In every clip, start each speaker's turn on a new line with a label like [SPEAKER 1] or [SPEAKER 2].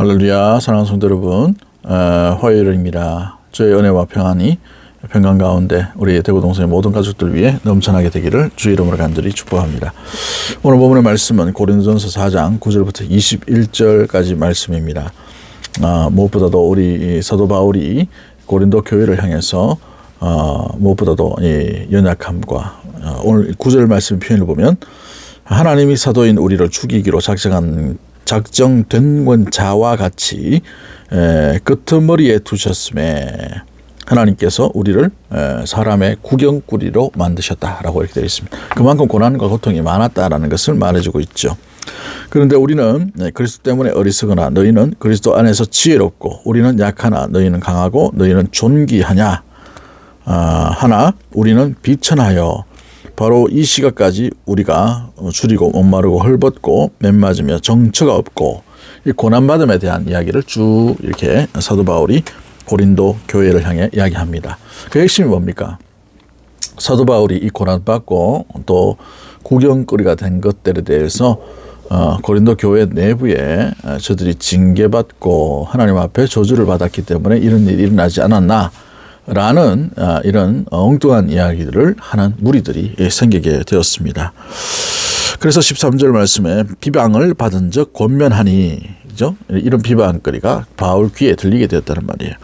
[SPEAKER 1] 할렐루야 사랑하는 성도 여러분. 어, 화요일입니다. 저의 은혜와 평안이 평강 가운데 우리 대구 동성의 모든 가족들 위해 넘쳐나게 되기를 주 이름으로 간절히 축복합니다. 오늘 본문의 말씀은 고린도전서 4장 9절부터 21절까지 말씀입니다. 아, 무엇보다도 우리 사도 바울이 고린도 교회를 향해서 어, 무엇보다도 이 연약함과 어, 오늘 9절 말씀 표현을 보면 하나님이 사도인 우리를 죽이기로 작정한 작정된 건 자와 같이 에, 끄트머리에 두셨음에 하나님께서 우리를 에, 사람의 구경꾸리로 만드셨다라고 이렇게 되어 있습니다. 그만큼 고난과 고통이 많았다라는 것을 말해주고 있죠. 그런데 우리는 네, 그리스도 때문에 어리석으나 너희는 그리스도 안에서 지혜롭고 우리는 약하나 너희는 강하고 너희는 존귀하냐 아, 하나 우리는 비천하여 바로 이 시각까지 우리가 줄이고 목마르고 헐벗고 맨맞으며 정처가 없고 이 고난받음에 대한 이야기를 쭉 이렇게 사도 바울이 고린도 교회를 향해 이야기합니다. 그 핵심이 뭡니까? 사도 바울이 이 고난받고 또 구경거리가 된 것들에 대해서 어, 고린도 교회 내부에 저들이 징계받고 하나님 앞에 저주를 받았기 때문에 이런 일이 일어나지 않았나 라는 아, 이런 엉뚱한 이야기들을 하는 무리들이 생기게 되었습니다. 그래서 13절 말씀에 비방을 받은 적 권면하니? 이런 비방거리가 바울 귀에 들리게 되었다는 말이에요.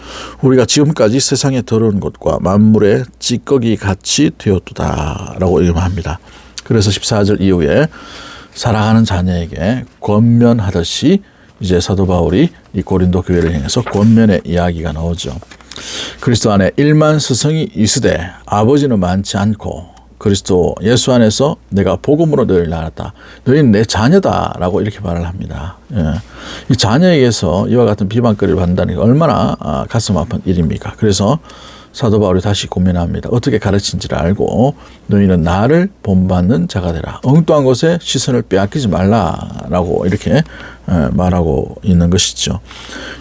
[SPEAKER 1] 우리가 지금까지 세상에 더러운 것과 만물의 찌꺼기 같이 되었다라고 얘기합니다. 그래서 14절 이후에 사랑하는 자녀에게 권면하듯이 이제 사도 바울이 이 고린도 교회를 향해서 권면의 이야기가 나오죠. 그리스도 안에 일만 스승이 있으되 아버지는 많지 않고 그리스도 예수 안에서 내가 복음으로 너희를 낳았다. 너희는 내 자녀다라고 이렇게 말을 합니다. 예. 이 자녀에게서 이와 같은 비방거리를 받는다는 게 얼마나 아, 가슴 아픈 일입니까? 그래서 사도 바울이 다시 고민합니다. 어떻게 가르친지를 알고 너희는 나를 본받는 자가 되라. 엉뚱한 곳에 시선을 빼앗기지 말라라고 이렇게 말하고 있는 것이죠.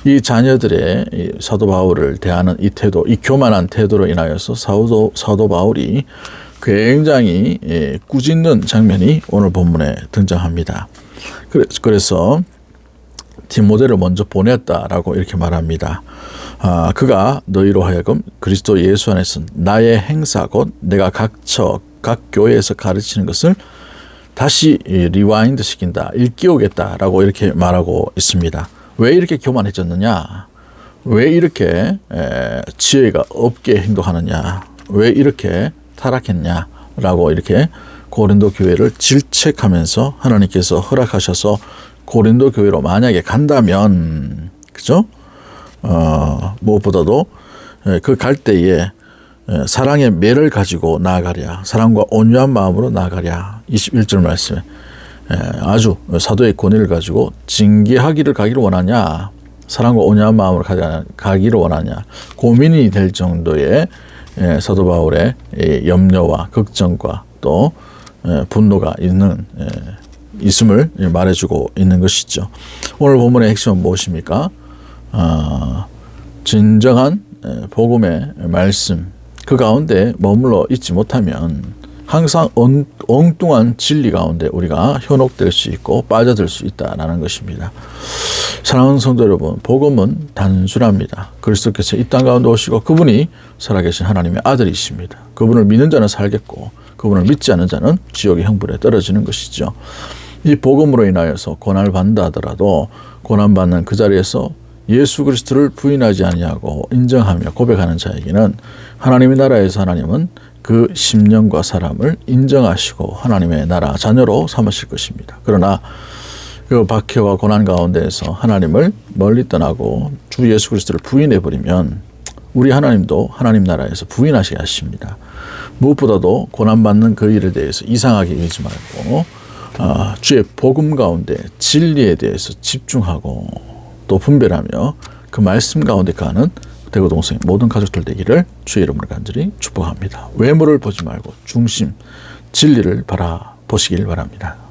[SPEAKER 1] 이 자녀들의 사도 바울을 대하는 이 태도, 이 교만한 태도로 인하여서 사도, 사도 바울이 굉장히 예, 꾸짖는 장면이 오늘 본문에 등장합니다. 그래서 디모데를 먼저 보냈다라고 이렇게 말합니다. 아, 그가 너희로 하여금 그리스도 예수 안에서 나의 행사 곧 내가 각처 각 교회에서 가르치는 것을 다시 리와인드 시킨다, 일깨우겠다라고 이렇게 말하고 있습니다. 왜 이렇게 교만해졌느냐? 왜 이렇게 지혜가 없게 행동하느냐? 왜 이렇게 타락했냐? 라고 이렇게 고린도 교회를 질책하면서 하나님께서 허락하셔서 고린도 교회로 만약에 간다면, 그죠? 어, 무엇보다도 그 갈 때에 사랑의 매를 가지고 나아가랴. 사랑과 온유한 마음으로 나아가랴. 21절 말씀에 아주 사도의 권위를 가지고 징계하기를 가기를 원하냐. 사랑과 온유한 마음으로 가기를 원하냐. 고민이 될 정도의 사도 바울의 염려와 걱정과 또 분노가 있는 있음을 말해주고 있는 것이죠. 오늘 본문의 핵심은 무엇입니까? 어, 진정한 복음의 말씀 그 가운데 머물러 있지 못하면 항상 엉, 엉뚱한 진리 가운데 우리가 현혹될 수 있고 빠져들 수 있다라는 것입니다. 사랑하는 성도 여러분, 복음은 단순합니다. 그리스도께서 이 땅 가운데 오시고 그분이 살아계신 하나님의 아들이십니다. 그분을 믿는 자는 살겠고 그분을 믿지 않는 자는 지옥의 형벌에 떨어지는 것이죠. 이 복음으로 인하여서 고난을 받는다 하더라도 고난받는 그 자리에서 예수 그리스도를 부인하지 아니하고 인정하며 고백하는 자에게는 하나님의 나라에서 하나님은 그 심령과 사람을 인정하시고 하나님의 나라 자녀로 삼으실 것입니다. 그러나 그 박해와 고난 가운데에서 하나님을 멀리 떠나고 주 예수 그리스도를 부인해 버리면 우리 하나님도 하나님 나라에서 부인하시게 하십니다. 무엇보다도 고난 받는 그 일에 대해서 이상하게 여기지 말고 어, 주의 복음 가운데 진리에 대해서 집중하고 또 분별하며 그 말씀 가운데 가는 대구 동생 모든 가족들 되기를 주의 이름으로 간절히 축복합니다. 외모를 보지 말고 중심 진리를 바라보시길 바랍니다.